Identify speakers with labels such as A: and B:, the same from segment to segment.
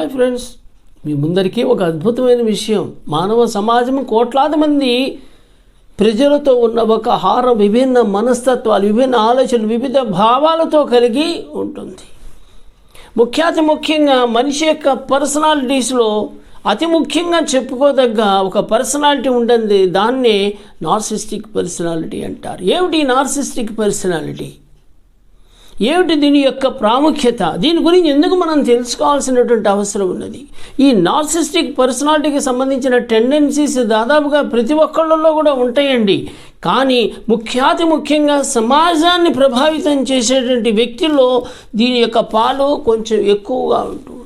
A: Hi friends మీ ముందరికీ ఒక అద్భుతమైన విషయం. మానవ సమాజం కోట్లాది మంది ప్రజలతో ఉన్న ఒక హారం విభిన్న మనస్తత్వాలు విభిన్న ఆలోచనలు వివిధ భావాలతో కలిగి ఉంటుంది. ముఖ్యాతి ముఖ్యంగా మనిషి యొక్క పర్సనాలిటీస్లో అతి ముఖ్యంగా చెప్పుకోదగ్గ ఒక పర్సనాలిటీ ఉంటుంది దాన్నే నార్సిస్టిక్ పర్సనాలిటీ అంటారు. ఏమిటి నార్సిస్టిక్ పర్సనాలిటీ ఏమిటి దీని యొక్క ప్రాముఖ్యత? దీని గురించి ఎందుకు మనం తెలుసుకోవాల్సినటువంటి అవసరం ఉన్నది? ఈ నార్సిస్టిక్ పర్సనాలిటీకి సంబంధించిన టెండెన్సీస్ దాదాపుగా ప్రతి ఒక్కళ్ళలో కూడా ఉంటాయండి. కానీ ముఖ్యాతి ముఖ్యంగా సమాజాన్ని ప్రభావితం చేసేటువంటి వ్యక్తుల్లో దీని యొక్క పాలు కొంచెం ఎక్కువగా ఉంటుంది.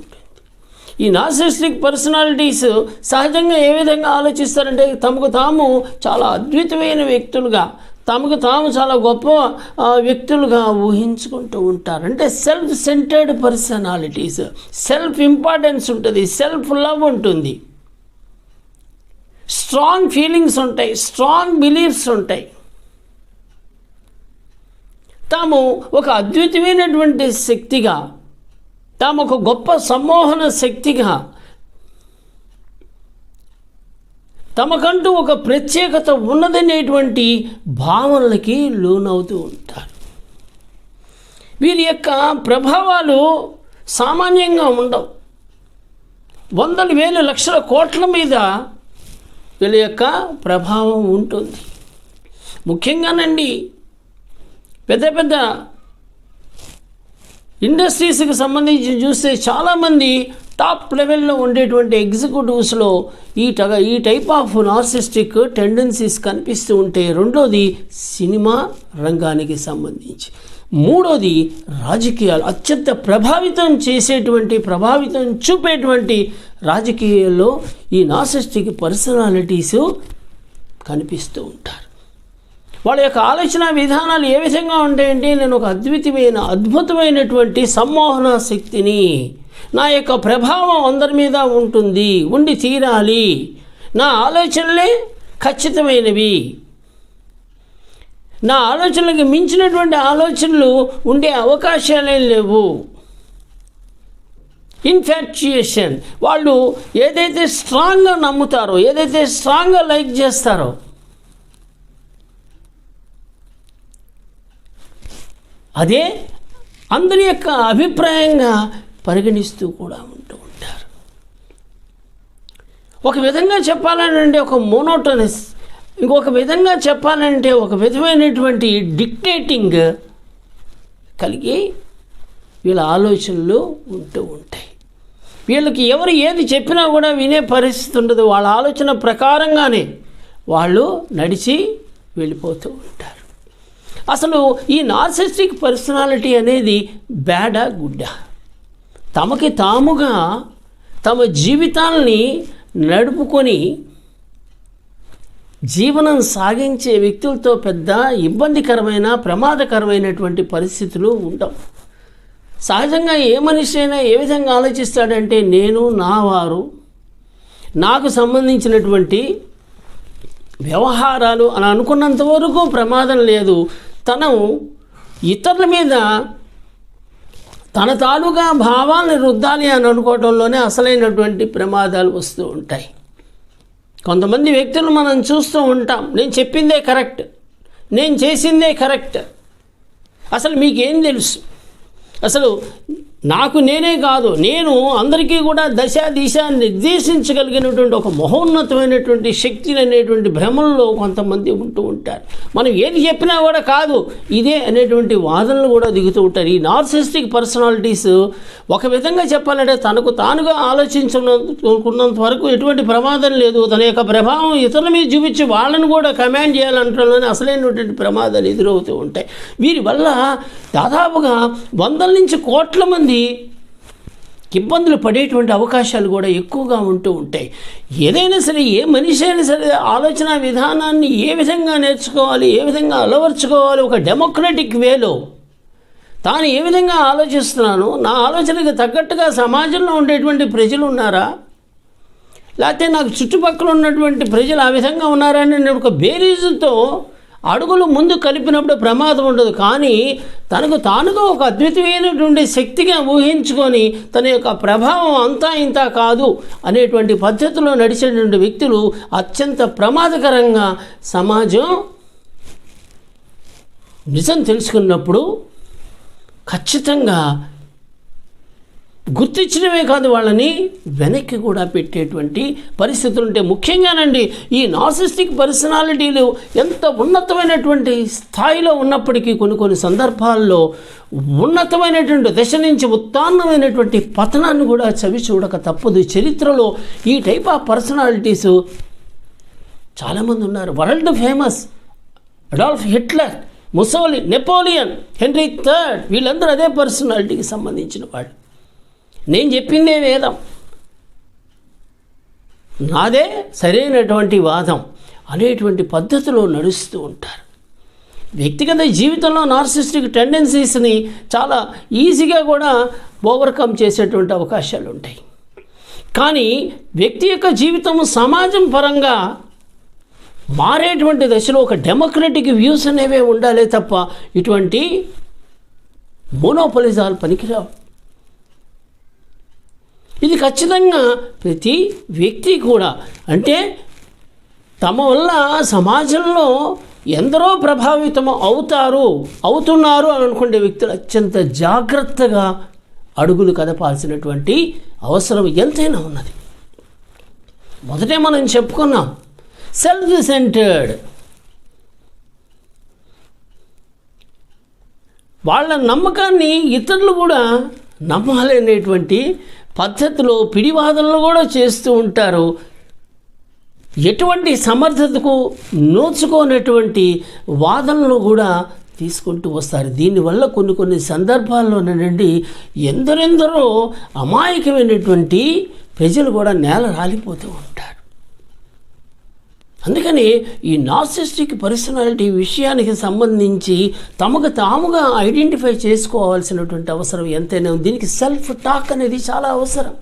A: ఈ నార్సిస్టిక్ పర్సనాలిటీస్ సహజంగా ఏ విధంగా ఆలోచిస్తారంటే తమకు తాము చాలా అద్భుతమైన వ్యక్తులుగా తమకు తాము చాలా గొప్ప వ్యక్తులుగా ఊహించుకుంటూ ఉంటారు. అంటే self centred personalities self importance ఉంటుంది సెల్ఫ్ లవ్ ఉంటుంది. స్ట్రాంగ్ ఫీలింగ్స్ ఉంటాయి స్ట్రాంగ్ బిలీఫ్స్ ఉంటాయి. తాము ఒక అద్వితమైనటువంటి శక్తిగా తాము ఒక గొప్ప సమ్మోహన శక్తిగా తమకంటూ ఒక ప్రత్యేకత ఉన్నదనేటువంటి భావనలకి లోనవుతూ ఉంటారు. వీరి యొక్క ప్రభావాలు సామాన్యంగా ఉండవు. వందల వేల లక్షల కోట్ల మీద వీళ్ళ యొక్క ప్రభావం ఉంటుంది. ముఖ్యంగానండి పెద్ద పెద్ద ఇండస్ట్రీస్కి సంబంధించి చూస్తే చాలామంది టాప్ లెవెల్లో ఉండేటువంటి ఎగ్జిక్యూటివ్స్లో ఈ టగ ఈ టైప్ ఆఫ్ నార్సిస్టిక్ టెండెన్సీస్ కనిపిస్తూ ఉంటే రెండోది సినిమా రంగానికి సంబంధించి. మూడోది రాజకీయాలు అత్యంత ప్రభావితం చేసేటువంటి ప్రభావితం చూపేటువంటి రాజకీయాల్లో ఈ నార్సిస్టిక్ పర్సనాలిటీస్ కనిపిస్తూ ఉంటారు. వాళ్ళ యొక్క ఆలోచన విధానాలు ఏ విధంగా ఉంటాయంటే నేను ఒక అద్వితమైన అద్భుతమైనటువంటి సమ్మోహన శక్తిని నా యొక్క ప్రభావం అందరి మీద ఉంటుంది ఉండి తీరాలి. నా ఆలోచనలే ఖచ్చితమైనవి. నా ఆలోచనలకు మించినటువంటి ఆలోచనలు ఉండే అవకాశాలే లేవు. ఇన్ఫాక్చుయేషన్ వాళ్ళు ఏదైతే స్ట్రాంగ్గా నమ్ముతారో ఏదైతే స్ట్రాంగ్గా లైక్ చేస్తారో అదే అందరి యొక్క అభిప్రాయంగా పరిగణిస్తూ కూడా ఉంటూ ఉంటారు. ఒక విధంగా చెప్పాలనంటే ఒక మోనోటోనస్ ఇంకొక విధంగా చెప్పాలంటే ఒక విధమైనటువంటి డిక్టేటింగ్ కలిగి వీళ్ళ ఆలోచనలు ఉంటూ ఉంటాయి. వీళ్ళకి ఎవరు ఏది చెప్పినా కూడా వినే పరిస్థితి ఉండదు. వాళ్ళ ఆలోచన ప్రకారంగానే వాళ్ళు నడిచి వెళ్ళిపోతూ ఉంటారు. అసలు ఈ నార్సిస్టిక్ పర్సనాలిటీ అనేది బ్యాడా గుడ్డా? తమకి తాముగా తమ జీవితాల్ని నడుపుకొని జీవనం సాగించే వ్యక్తులతో పెద్ద ఇబ్బందికరమైన ప్రమాదకరమైనటువంటి పరిస్థితులు ఉండవు. సహజంగా ఏ మనిషి అయినా ఏ విధంగా ఆలోచిస్తాడంటే నేను నా వారు నాకు సంబంధించినటువంటి వ్యవహారాలు అని అనుకున్నంత వరకు ప్రమాదం లేదు. తను ఇతరుల మీద తన తాలూగా భావాలను రుద్దాలి అని అనుకోవడంలోనే అసలైనటువంటి ప్రమాదాలు వస్తూ ఉంటాయి. కొంతమంది వ్యక్తులు మనం చూస్తూ ఉంటాం. నేను చెప్పిందే కరెక్ట్. నేను చేసిందే కరెక్ట్. అసలు మీకేం తెలుసు? అసలు నాకు నేనే కాదు నేను అందరికీ కూడా దశ దిశ నిర్దేశించగలిగినటువంటి ఒక మహోన్నతమైనటువంటి శక్తిని అనేటువంటి భ్రమల్లో కొంతమంది ఉంటూ ఉంటారు. మనం ఏది చెప్పినా కూడా కాదు ఇదే అనేటువంటి వాదనలు కూడా దిగుతూ ఉంటారు. ఈ నార్సిస్టిక్ పర్సనాలిటీస్ ఒక విధంగా చెప్పాలంటే తనకు తానుగా ఆలోచించుకున్నంత వరకు ఎటువంటి ప్రమాదం లేదు. తన యొక్క ప్రభావం ఇతరుల మీద చూపించి వాళ్ళని కూడా కమాండ్ చేయాలంటే అసలైనటువంటి ప్రమాదాలు ఎదురవుతూ ఉంటాయి. వీరి వల్ల దాదాపుగా వందల నుంచి కోట్ల మంది ఇబ్బందులు పడేటువంటి అవకాశాలు కూడా ఎక్కువగా ఉంటూ ఉంటాయి. ఏదైనా సరే ఏ మనిషి అయినా సరే ఆలోచన విధానాన్ని ఏ విధంగా నేర్చుకోవాలి ఏ విధంగా అలవర్చుకోవాలి ఒక డెమోక్రటిక్ వేలో తాను ఏ విధంగా ఆలోచిస్తున్నాను నా ఆలోచనకు తగ్గట్టుగా సమాజంలో ఉండేటువంటి ప్రజలు ఉన్నారా? లేకపోతే నాకు చుట్టుపక్కల ఉన్నటువంటి ప్రజలు ఆ విధంగా ఉన్నారని నేను ఒక బేరీజుతో అడుగులు ముందు కలిపినప్పుడు ప్రమాదం ఉండదు. కానీ తనకు తానుగా ఒక అద్వితీయమైనటువంటి శక్తిగా ఊహించుకొని తన యొక్క ప్రభావం అంతా ఇంత కాదు అనేటువంటి పద్ధతిలో నడిచేటువంటి వ్యక్తులు అత్యంత ప్రమాదకరంగా సమాజం నిజం తెలుసుకున్నప్పుడు ఖచ్చితంగా గుర్తించడమే కాదు వాళ్ళని వెనక్కి కూడా పెట్టేటువంటి పరిస్థితులు ఉంటాయి ముఖ్యంగానండి ఈ నార్సిస్టిక్ పర్సనాలిటీలు ఎంత ఉన్నతమైనటువంటి స్థాయిలో ఉన్నప్పటికీ కొన్ని కొన్ని సందర్భాల్లో ఉన్నతమైనటువంటి దశ నుంచి ఉత్తాన్నమైనటువంటి పతనాన్ని కూడా చవి చూడక తప్పదు. చరిత్రలో ఈ టైప్ ఆఫ్ పర్సనాలిటీస్ చాలామంది ఉన్నారు world famous Adolf Hitler Mussolini Napoleon Henry third వీళ్ళందరూ అదే పర్సనాలిటీకి సంబంధించిన వాళ్ళు. నేను చెప్పిందే వేదం. నాదే సరైనటువంటి వాదం అనేటువంటి పద్ధతిలో నడుస్తూ ఉంటారు. వ్యక్తిగత జీవితంలో నార్సిస్టిక్ టెండెన్సీస్ని చాలా ఈజీగా కూడా ఓవర్కమ్ చేసేటువంటి అవకాశాలు ఉంటాయి. కానీ వ్యక్తి యొక్క జీవితం సమాజం పరంగా మారేటువంటి దశలో ఒక డెమోక్రటిక్ వ్యూస్ అనేవే ఉండాలే తప్ప ఇటువంటి మోనోపలిజాలు పనికిరావు. ఇది ఖచ్చితంగా ప్రతి వ్యక్తి కూడా అంటే తమ వల్ల సమాజంలో ఎందరో ప్రభావితం అవుతారు అవుతున్నారు అని అనుకునే వ్యక్తులు అత్యంత జాగ్రత్తగా అడుగులు కదపాల్సినటువంటి అవసరం ఎంతైనా ఉన్నది. మొదటే మనం చెప్పుకున్నాం సెల్ఫ్ సెంటర్డ్ వాళ్ళ నమ్మకాన్ని ఇతరులు కూడా నమ్మాలి అనేటువంటి పద్ధతిలో పిడివాదనలు కూడా చేస్తూ ఉంటారు. ఎటువంటి సమర్థతకు నోచుకోనటువంటి వాదనలు కూడా తీసుకుంటూ వస్తారు. దీనివల్ల కొన్ని కొన్ని సందర్భాల్లోనండి ఎందరెందరో అమాయకమైనటువంటి ప్రజలు కూడా నేల రాలిపోతూ ఉంటారు అందుకని ఈ నార్సిస్టిక్ పర్సనాలిటీ విషయానికి సంబంధించి తమకు తాముగా ఐడెంటిఫై చేసుకోవాల్సినటువంటి అవసరం ఎంతైనా ఉంది. దీనికి సెల్ఫ్ టాక్ అనేది చాలా అవసరం.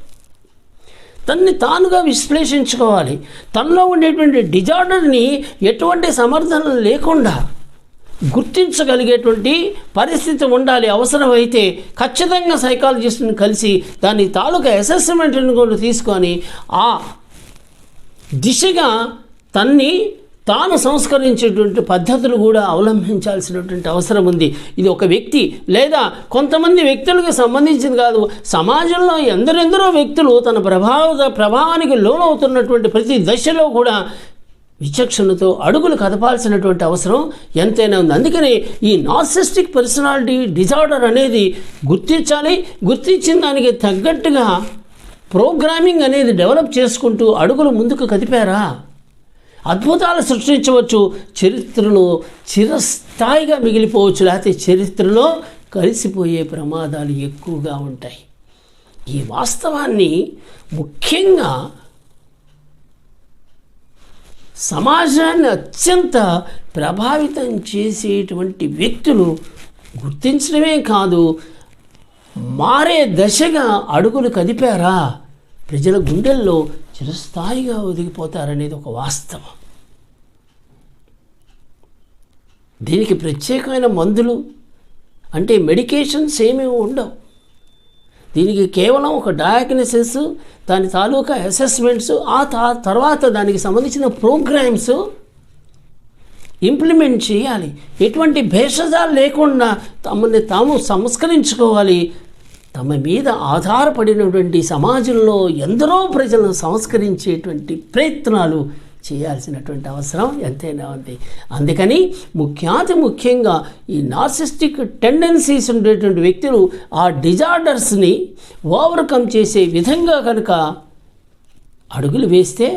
A: తన్ని తానుగా విశ్లేషించుకోవాలి. తనలో ఉండేటువంటి డిజార్డర్ని ఎటువంటి సమర్థన లేకుండా గుర్తించగలిగేటువంటి పరిస్థితి ఉండాలి. అవసరమైతే ఖచ్చితంగా సైకాలజిస్ట్ని కలిసి దాని తాలూకా అసెస్మెంట్ని కూడా తీసుకొని ఆ దిశగా తన్ని తాను సంస్కరించేటువంటి పద్ధతులు కూడా అవలంబించాల్సినటువంటి అవసరం ఉంది. ఇది ఒక వ్యక్తి లేదా కొంతమంది వ్యక్తులకు సంబంధించింది కాదు. సమాజంలో ఎందరెందరో వ్యక్తులు తన ప్రభావ ప్రభావానికి లోనవుతున్నటువంటి ప్రతి దశలో కూడా విచక్షణతో అడుగులు కదపాల్సినటువంటి అవసరం ఎంతైనా ఉంది. అందుకని ఈ నార్సిస్టిక్ పర్సనాలిటీ డిజార్డర్ అనేది గుర్తించాలి. గుర్తించిన దానికి తగ్గట్టుగా ప్రోగ్రామింగ్ అనేది డెవలప్ చేసుకుంటూ అడుగులు ముందుకు కదిపారా? అద్భుతాలు సృష్టించవచ్చు. చరిత్రలో చిరస్థాయిగా మిగిలిపోవచ్చు. లేకపోతే చరిత్రలో కలిసిపోయే ప్రమాదాలు ఎక్కువగా ఉంటాయి. ఈ వాస్తవాన్ని ముఖ్యంగా సమాజాన్ని అత్యంత ప్రభావితం చేసేటువంటి వ్యక్తులు గుర్తించడమే కాదు మారే దశగా అడుగులు కదిపారా? ప్రజల గుండెల్లో చిరస్థాయిగా ఒదిగిపోతారనేది ఒక వాస్తవం. దీనికి ప్రత్యేకమైన మందులు అంటే మెడికేషన్స్ ఏమీ ఉండవు. దీనికి కేవలం ఒక డయాగ్నసిస్ దాని తాలూకా అసెస్మెంట్స్ ఆ తా- తర్వాత దానికి సంబంధించిన ప్రోగ్రామ్స్ ఇంప్లిమెంట్ చేయాలి. ఎటువంటి భేషజాలు లేకుండా తమని తాము సంస్కరించుకోవాలి. తమ మీద ఆధారపడినటువంటి సమాజంలో ఎందరో ప్రజలను సంస్కరించేటువంటి ప్రయత్నాలు చేయాల్సినటువంటి అవసరం ఎంతైనా ఉంది. అందుకని ముఖ్యాతి ముఖ్యంగా ఈ నార్సిస్టిక్ టెండెన్సీస్ ఉండేటువంటి వ్యక్తులు ఆ డిజార్డర్స్ని ఓవర్కమ్ చేసే విధంగా కనుక అడుగులు వేస్తే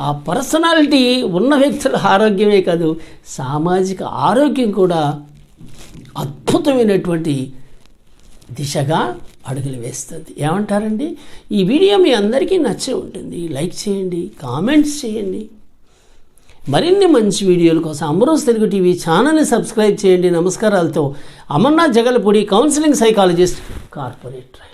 A: ఆ పర్సనాలిటీ ఉన్న వ్యక్తుల ఆరోగ్యమే కాదు సామాజిక ఆరోగ్యం కూడా అద్భుతమైనటువంటి దిశగా అడుగులు వేస్తుంది. ఏమంటారండి? ఈ వీడియో మీ అందరికీ నచ్చే ఉంటుంది. లైక్ చేయండి కామెంట్స్ చేయండి. మరిన్ని మంచి వీడియోల కోసం అమరోజ్ తెలుగు టీవీ ఛానల్ని సబ్స్క్రైబ్ చేయండి. నమస్కారాలతో Amarnath Jagalapudi counselling psychologist corporator